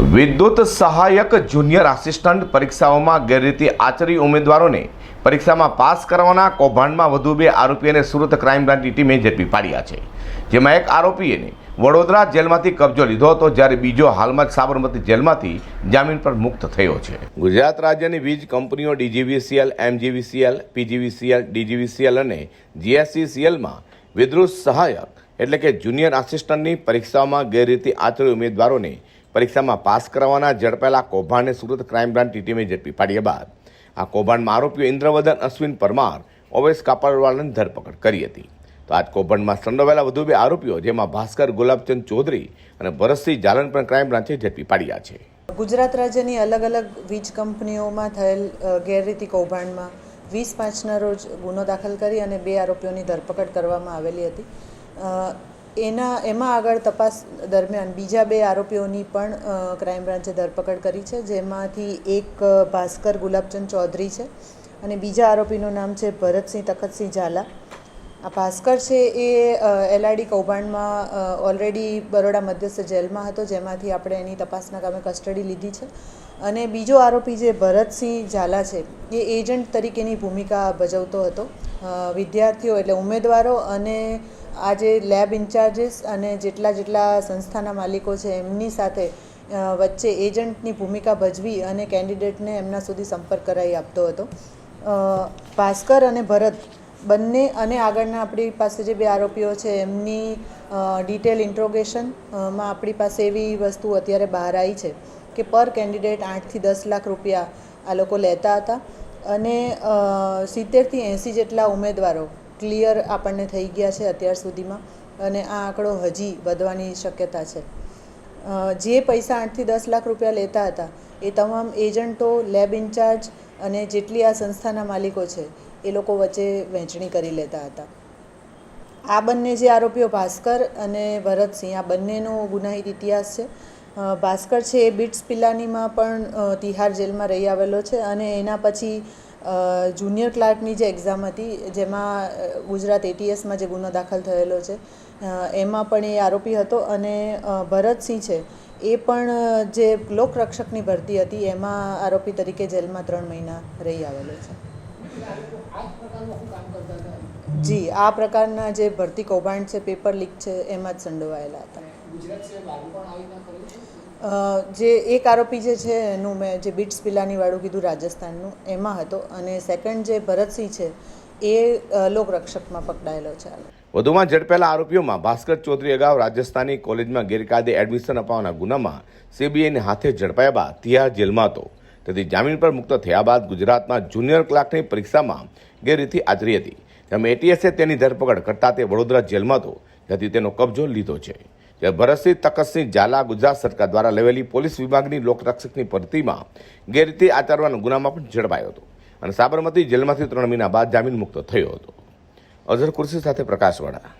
વિદ્યુત સહાયક junior assistant પરીક્ષાઓમાં ગેરરીતિ આચરી ઉમેદવારોને પરીક્ષામાં પાસ કરવાના કૌભાંડમાં વધુ બે આરોપીઓને સુરત ક્રાઇમ બ્રાન્ચની ટીમે ઝડપી પાડ્યા છે. જેમાં એક આરોપીએ વડોદરા જેલમાંથી કબજો લીધો હતો, જ્યારે બીજો હાલમાં જ સાબરમતી જેલમાંથી જામીન પર મુક્ત થયો છે. ગુજરાત રાજ્યની વીજ કંપનીઓ ડીજીવીસીએલ, એમજીવીસીએલ, પીજીવીસીએલ, ડીજીવીસીએલ અને જીએસસીસીએલમાં વિદ્યુત સહાયક એટલે કે જુનિયર આસિસ્ટન્ટની પરીક્ષાઓમાં ગેરરીતિ આચરી ઉમેદવારોને પરીક્ષામાં પાસ કરવાના ઝડપાયેલા કૌભાંડને સુરત ક્રાઇમ બ્રાન્ચ ટીમે ઝડપી પાડ્યા બાદ આ કૌભાંડમાં આરોપીઓ ઇન્દ્રવદન, અશ્વિન પરમાર, ઓવેશ કાપડવાલાની ધરપકડ કરી હતી. તો આજ કૌભાંડમાં સંડોવાયેલા વધુ બે આરોપીઓ, જેમાં ભાસ્કર ગુલાબચંદ ચૌધરી અને ભરતસિંહ જાલન પણ ક્રાઇમ બ્રાન્ચે ઝડપી પાડ્યા છે. ગુજરાત રાજ્યની અલગ અલગ વીજ કંપનીઓમાં થયેલ ગેરરીતિ કૌભાંડમાં વીસ પાંચના રોજ ગુનો દાખલ કરી અને બે આરોપીઓની ધરપકડ કરવામાં આવેલી હતી. એના, એમાં આગળ તપાસ દરમિયાન બીજા બે આરોપીઓની પણ ક્રાઇમ બ્રાન્ચે ધરપકડ કરી છે, જેમાંથી એક ભાસ્કર ગુલાબચંદ ચૌધરી છે અને બીજા આરોપીનું નામ છે ભરતસિંહ તખતસિંહ ઝાલા. આ ભાસ્કર છે એ એલઆઈડી કૌભાંડમાં ઓલરેડી બરોડા મધ્યસ્થ જેલમાં હતો, જેમાંથી આપણે એની તપાસના કામે કસ્ટડી લીધી છે. અને બીજો આરોપી જે ભરતસિંહ ઝાલા છે, એ એજન્ટ તરીકેની ભૂમિકા ભજવતો હતો. વિદ્યાર્થીઓ એટલે ઉમેદવારો અને આ જે લેબ ઇન્ચાર્જીસ અને જેટલા જેટલા સંસ્થાના માલિકો છે, એમની સાથે વચ્ચે એજન્ટની ભૂમિકા ભજવી અને કેન્ડિડેટને એમના સુધી સંપર્ક કરાવી આપતો હતો. ભાસ્કર અને ભરત બંને અને આગળના આપણી પાસે જે બે આરોપીઓ છે, એમની ડિટેલ ઇન્ટ્રોગેશનમાં આપણી પાસે એવી વસ્તુ અત્યારે બહાર આવી છે કે પર કેન્ડિડેટ આઠથી દસ લાખ રૂપિયા આ લોકો લેતા હતા. અને સિત્તેરથી એંસી જેટલા ઉમેદવારો ક્લિયર આપણને થઈ ગયા છે અત્યાર સુધીમાં અને આ આંકડો હજી વધવાની શક્યતા છે. જે પૈસા આઠથી દસ લાખ રૂપિયા લેતા હતા, એ તમામ એજન્ટો, લેબ ઇન્ચાર્જ અને જેટલી આ સંસ્થાના માલિકો છે, એ લોકો વચ્ચે વહેંચણી કરી લેતા હતા. આ બંને જે આરોપીઓ ભાસ્કર અને ભરતસિંહ, આ બંનેનો ગુનાહિત ઇતિહાસ છે. ભાસ્કર છે એ બિટ્સ પિલાનીમાં પણ તિહાર જેલમાં રહી આવેલો છે અને એના પછી જુનિયર ક્લાર્કની જે એક્ઝામ હતી, જેમાં ગુજરાત એટીએસમાં જે ગુનો દાખલ થયેલો છે એમાં પણ એ આરોપી હતો અને ભરતસિંહ છે. એ પણ જે લોકરક્ષકની ભરતી હતી, એમાં આરોપી તરીકે જેલમાં ત્રણ મહિના રહી આવેલો છે. જી, આ પ્રકારના જે ભરતી કૌભાંડ છે, પેપર લીક છે, એમાં જ સંડોવાયેલા હતા. જે એક આરોપી જે છે, એનું મેં જે બિટ્સ પિલાનીવાળું કીધું રાજસ્થાનનું, એમાં હતો. અને સેકન્ડ જે ભરતસિંહ છે, એ લોકરક્ષકમાં પકડાયેલો છે વધુમાં ઝડપેલા આરોપીઓમાં ભાસ્કર ચૌધરી અગાઉ રાજસ્થાની કોલેજમાં ગેરકાયદે એડમિશન અપાવવાના ગુનામાં સીબીઆઈને હાથે ઝડપાયા બાદ તિહાર જેલમાં હતો. તેથી જામીન પર મુક્ત થયા બાદ ગુજરાતમાં જુનિયર ક્લાર્કની પરીક્ષામાં ગેરરીતિ આચરી હતી. તેમ એટીએસે તેની ધરપકડ કરતા તે વડોદરા જેલમાં હતો. જેથી તેનો કબજો લીધો છે. ભરતસિંહ તકતસિંહ ઝાલા ગુજરાત સરકાર દ્વારા લેવેલી પોલીસ વિભાગની લોકરક્ષકની ભરતીમાં ગેરરીતિ આચરવાના ગુનામાં પણ ઝડપાયો હતો અને સાબરમતી જેલમાંથી ત્રણ મહિના બાદ જામીન મુક્ત થયો હતો. અઝર કુર્સી સાથે પ્રકાશવાળા.